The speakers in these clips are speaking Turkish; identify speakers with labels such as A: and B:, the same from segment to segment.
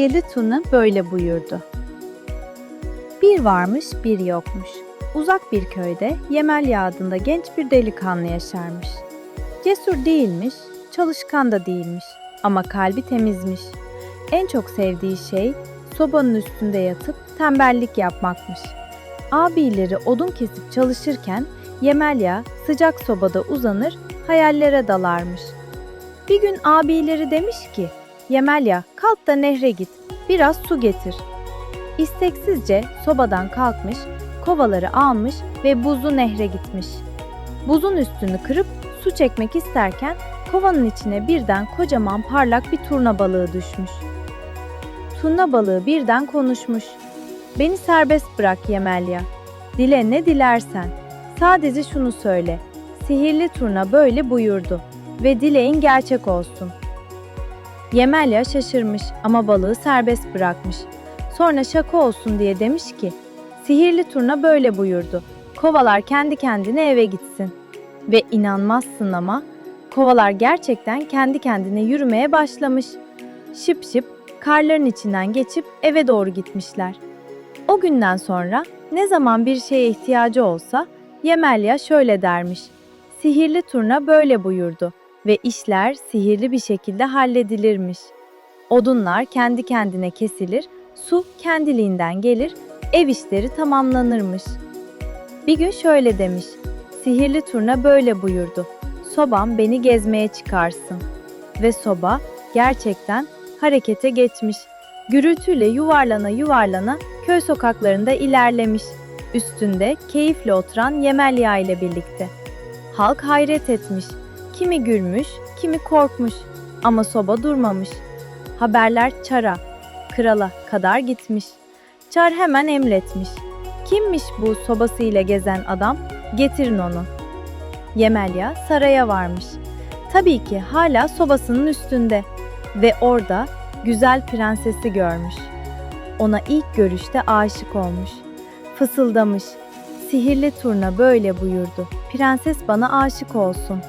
A: Sihirli turna böyle buyurdu. Bir varmış, bir yokmuş. Uzak bir köyde Yemelya adında genç bir delikanlı yaşarmış. Cesur değilmiş, çalışkan da değilmiş ama kalbi temizmiş. En çok sevdiği şey sobanın üstünde yatıp tembellik yapmakmış. Abileri odun kesip çalışırken Yemelya sıcak sobada uzanır, hayallere dalarmış. Bir gün abileri demiş ki, Yemelya kalk da nehre git, biraz su getir. İsteksizce sobadan kalkmış, kovaları almış ve buzlu nehre gitmiş. Buzun üstünü kırıp su çekmek isterken kovanın içine birden kocaman parlak bir turna balığı düşmüş. Turna balığı birden konuşmuş. Beni serbest bırak Yemelya. Dile ne dilersen. Sadece şunu söyle. Sihirli turna böyle buyurdu ve dileğin gerçek olsun. Yemelya şaşırmış ama balığı serbest bırakmış. Sonra şaka olsun diye demiş ki, sihirli turna böyle buyurdu. Kovalar kendi kendine eve gitsin. Ve inanmazsın ama kovalar gerçekten kendi kendine yürümeye başlamış. Şıp şıp karların içinden geçip eve doğru gitmişler. O günden sonra ne zaman bir şeye ihtiyacı olsa Yemelya şöyle dermiş. Sihirli turna böyle buyurdu ve işler sihirli bir şekilde halledilirmiş. Odunlar kendi kendine kesilir, su kendiliğinden gelir, ev işleri tamamlanırmış. Bir gün şöyle demiş. Sihirli turna böyle buyurdu. Sobam beni gezmeye çıkarsın. Ve soba gerçekten harekete geçmiş. Gürültüyle yuvarlana yuvarlana köy sokaklarında ilerlemiş. Üstünde keyifle oturan Yemelya ile birlikte. Halk hayret etmiş. Kimi gülmüş, kimi korkmuş. Ama soba durmamış. Haberler çara, krala kadar gitmiş. Çar hemen emretmiş. Kimmiş bu sobasıyla gezen adam? Getirin onu. Yemelya saraya varmış. Tabii ki hala sobasının üstünde ve orada güzel prensesi görmüş. Ona ilk görüşte aşık olmuş. Fısıldamış. Sihirli turna böyle buyurdu. Prenses bana aşık olsun.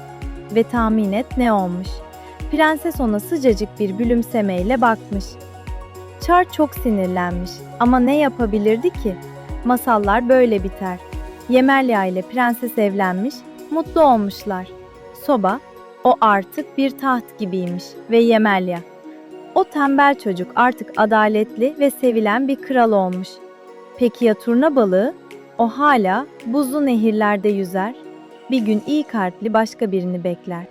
A: Ve tahmin et ne olmuş. Prenses ona sıcacık bir gülümsemeyle bakmış. Çar çok sinirlenmiş ama ne yapabilirdi ki? Masallar böyle biter. Yemelya ile prenses evlenmiş, mutlu olmuşlar. Soba, o artık bir taht gibiymiş ve Yemelya. O tembel çocuk artık adaletli ve sevilen bir kral olmuş. Peki ya turna balığı? O hala buzlu nehirlerde yüzer, bir gün iyi kalpli başka birini bekler.